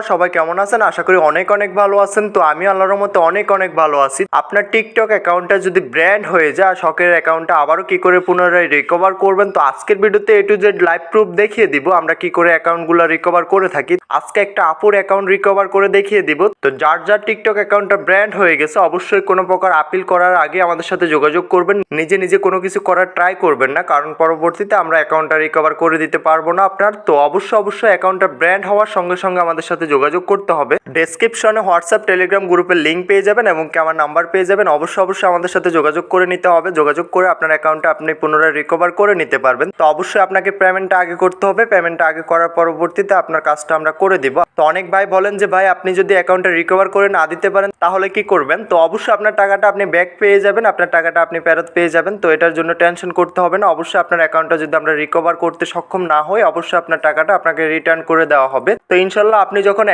সবাই কেমন আছেন? আশা করি অনেক অনেক ভালো আছেন। তো আমি আল্লাহর মতে অনেক অনেক ভালো আছি। আপনার টিকটক অ্যাকাউন্টটা যদি ব্র্যান্ড হয়ে যায় শখের অ্যাকাউন্টটা আবারও কি করে পুনরায় রিকভার করবেন? তো আজকের ভিডিওতে A to Z live proof দেখিয়ে দিব, আমরা কি করে অ্যাকাউন্টগুলো রিকভার করে থাকি। আজকে একটা আপুর অ্যাকাউন্ট রিকভার করে দেখিয়ে দিব। তো যার যার টিকটক অ্যাকাউন্টটা ব্র্যান্ড হয়ে গেছে, অবশ্যই কোনো প্রকার আপিল করার আগে আমাদের সাথে যোগাযোগ করবেন। নিজে নিজে কোনো কিছু করার ট্রাই করবেন না, কারণ পরবর্তীতে আমরা অ্যাকাউন্টটা রিকভার করে দিতে পারব না আপনার। তো অবশ্যই অবশ্যই অ্যাকাউন্টটা ব্র্যান্ড হওয়ার সঙ্গে সঙ্গে আমাদের সাথে যোগাযোগ করতে হবে। ডেসক্রিপশনে হোয়াটসঅ্যাপ টেলিগ্রাম গ্রুপের লিঙ্ক পেয়ে যাবেন এবং আমার নাম্বার পেয়ে যাবেন। অবশ্যই অবশ্যই আমাদের সাথে যোগাযোগ করে নিতে হবে। যোগাযোগ করে আপনার অ্যাকাউন্টটা আপনি পুনরায় রিকভার করে নিতে পারবেন। তো অবশ্যই আপনাকে পেমেন্টটা আগে করতে হবে। পেমেন্টটা আগে করার পরবর্তীতে আপনার কাজটা আমরা করে দিব। তো অনেক ভাই বলেন যে, ভাই, আপনি যদি অ্যাকাউন্টটা রিকভার করে না দিতে পারেন, তাহলে কি করবেন? তো অবশ্যই আপনার টাকাটা আপনি ব্যাক পেয়ে যাবেন। আপনার টাকাটা আপনি ফেরত পেয়ে যাবেন। তো এটার জন্য টেনশন করতে হবে না। অবশ্যই আপনার অ্যাকাউন্টটা যদি আমরা রিকভার করতে সক্ষম না হই, অবশ্যই আপনার টাকাটা আপনাকে রিটার্ন করে দেওয়া হবে। তো ইনশাল্লাহ আপনি যখন